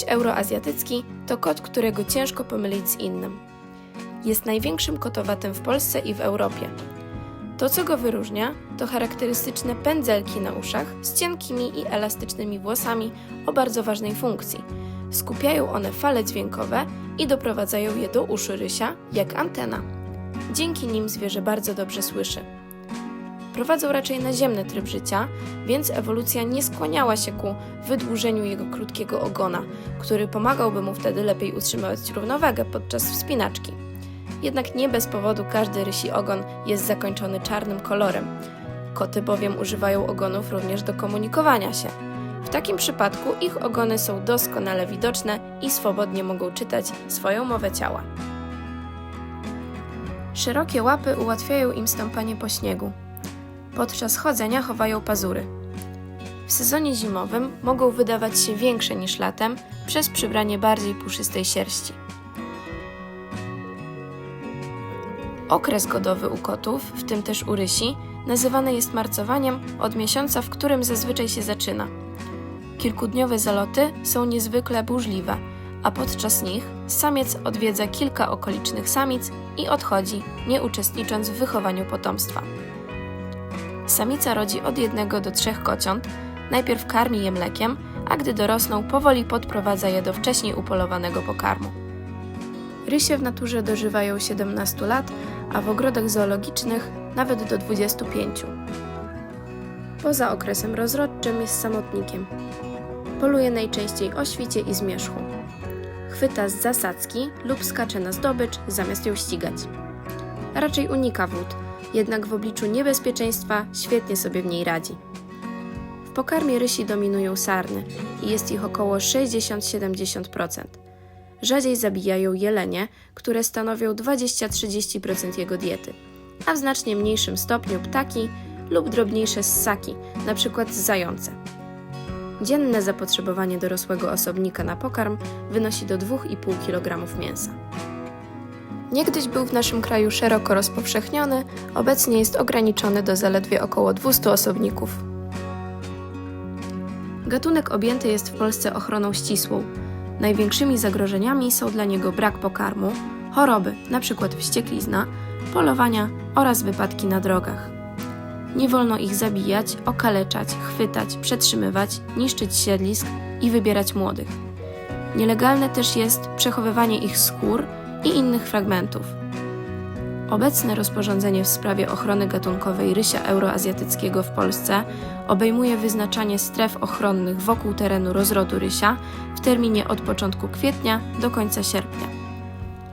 Ryś euroazjatycki to kot, którego ciężko pomylić z innym. Jest największym kotowatym w Polsce i w Europie. To, co go wyróżnia, to charakterystyczne pędzelki na uszach z cienkimi i elastycznymi włosami o bardzo ważnej funkcji. Skupiają one fale dźwiękowe i doprowadzają je do uszu rysia jak antena. Dzięki nim zwierzę bardzo dobrze słyszy. Prowadzą raczej naziemny tryb życia, więc ewolucja nie skłaniała się ku wydłużeniu jego krótkiego ogona, który pomagałby mu wtedy lepiej utrzymywać równowagę podczas wspinaczki. Jednak nie bez powodu każdy rysi ogon jest zakończony czarnym kolorem. Koty bowiem używają ogonów również do komunikowania się. W takim przypadku ich ogony są doskonale widoczne i swobodnie mogą czytać swoją mowę ciała. Szerokie łapy ułatwiają im stąpanie po śniegu. Podczas chodzenia chowają pazury. W sezonie zimowym mogą wydawać się większe niż latem przez przybranie bardziej puszystej sierści. Okres godowy u kotów, w tym też u rysi, nazywany jest marcowaniem od miesiąca, w którym zazwyczaj się zaczyna. Kilkudniowe zaloty są niezwykle burzliwe, a podczas nich samiec odwiedza kilka okolicznych samic i odchodzi, nie uczestnicząc w wychowaniu potomstwa. Samica rodzi od jednego do trzech kociąt, najpierw karmi je mlekiem, a gdy dorosną, powoli podprowadza je do wcześniej upolowanego pokarmu. Rysie w naturze dożywają 17 lat, a w ogrodach zoologicznych nawet do 25. Poza okresem rozrodczym jest samotnikiem. Poluje najczęściej o świcie i zmierzchu. Chwyta z zasadzki lub skacze na zdobycz zamiast ją ścigać. Raczej unika wód, jednak w obliczu niebezpieczeństwa świetnie sobie w niej radzi. W pokarmie rysi dominują sarny i jest ich około 60-70%. Rzadziej zabijają jelenie, które stanowią 20-30% jego diety, a w znacznie mniejszym stopniu ptaki lub drobniejsze ssaki, np. zające. Dzienne zapotrzebowanie dorosłego osobnika na pokarm wynosi do 2,5 kg mięsa. Niegdyś był w naszym kraju szeroko rozpowszechniony, obecnie jest ograniczony do zaledwie około 200 osobników. Gatunek objęty jest w Polsce ochroną ścisłą. Największymi zagrożeniami są dla niego brak pokarmu, choroby, np. wścieklizna, polowania oraz wypadki na drogach. Nie wolno ich zabijać, okaleczać, chwytać, przetrzymywać, niszczyć siedlisk i wybierać młodych. Nielegalne też jest przechowywanie ich skór i innych fragmentów. Obecne rozporządzenie w sprawie ochrony gatunkowej rysia euroazjatyckiego w Polsce obejmuje wyznaczanie stref ochronnych wokół terenu rozrodu rysia w terminie od początku kwietnia do końca sierpnia.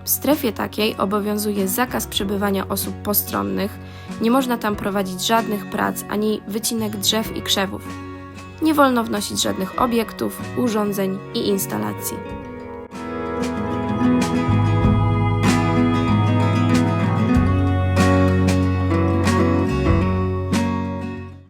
W strefie takiej obowiązuje zakaz przebywania osób postronnych, nie można tam prowadzić żadnych prac ani wycinek drzew i krzewów. Nie wolno wnosić żadnych obiektów, urządzeń i instalacji.